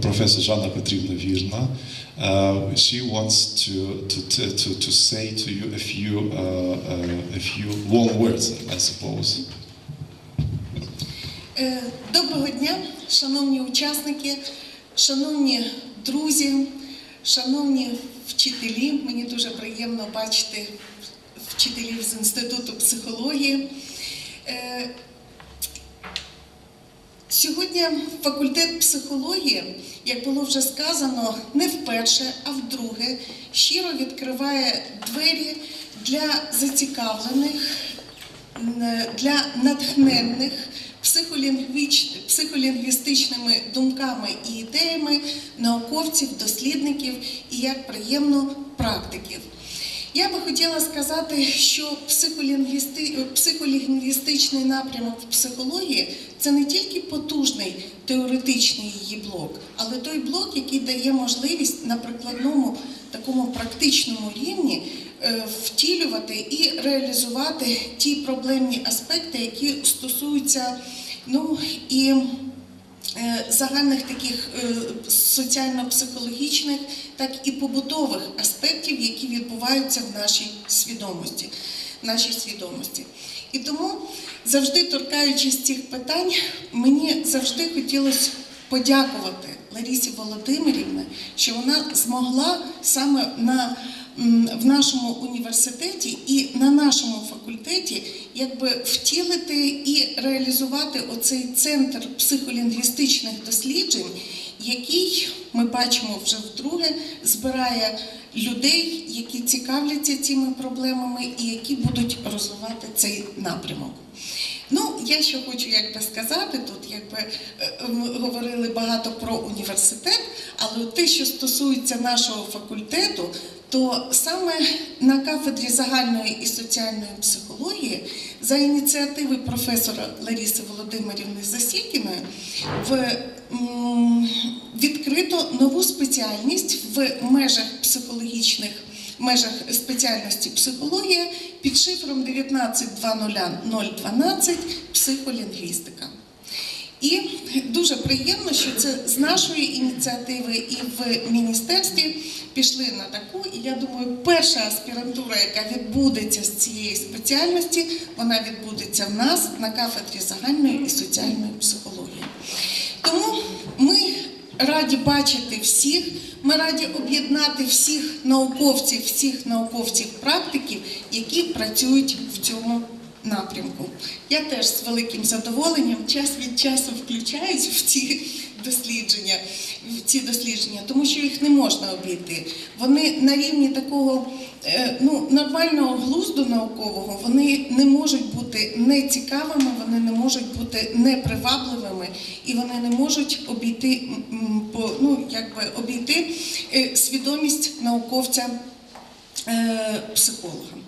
Professor Жанна Петрівна Вірна. Uh, she wants to, to, to, to, say to you a few, uh, uh, a few warm words, I suppose. Е, Доброго дня, шановні учасники, шановні друзі, шановні вчителі. Мені дуже приємно бачити вчителів з Інституту психології. Сьогодні факультет психології, як було вже сказано, не вперше, а вдруге щиро відкриває двері для зацікавлених, для натхненних психолінгвістичними думками і ідеями науковців, дослідників і як приємно практиків. Я би хотіла сказати, що психолінгвісти... психолінгвістичний напрямок в психології це не тільки потужний теоретичний її блок, але той блок, який дає можливість на прикладному такому практичному рівні е, втілювати і реалізувати ті проблемні аспекти, які стосуються ну і е, загальних таких е, соціально-психологічних, так і побутових аспектів, які відбуваються в нашій свідомості. Нашій свідомості. І тому, завжди торкаючись цих питань, мені завжди хотілося подякувати Ларісі Володимирівні, що вона змогла саме на, в нашому університеті і на нашому факультеті якби втілити і реалізувати оцей центр психолінгвістичних досліджень, який ми бачимо вже вдруге, збирає людей, які цікавляться цими проблемами і які будуть розвивати цей напрямок. Ну, я ще хочу якби сказати, тут якби е, ми говорили багато про університет, але те, що стосується нашого факультету, то саме на кафедрі загальної і соціальної психології за ініціативи професора Ларіси Володимирівни Засікіної в відкрито нову спеціальність в межах психологічних межах спеціальності психологія під шифром 19.0012 психолінгвістика. І дуже приємно, що це з нашої ініціативи і в міністерстві пішли на таку. І я думаю, перша аспірантура, яка відбудеться з цієї спеціальності, вона відбудеться в нас на кафедрі загальної і соціальної психології. Тому ми раді бачити всіх. Ми раді об'єднати всіх науковців, всіх науковців-практиків, які працюють в цьому напрямку. Я теж з великим задоволенням час від часу включаюсь в ці дослідження, в ці дослідження, тому що їх не можна обійти. Вони на рівні такого е, ну, нормального глузду наукового, вони не можуть бути нецікавими, вони не можуть бути непривабливими і вони не можуть обійти, ну, якби обійти е, свідомість науковця е, психолога.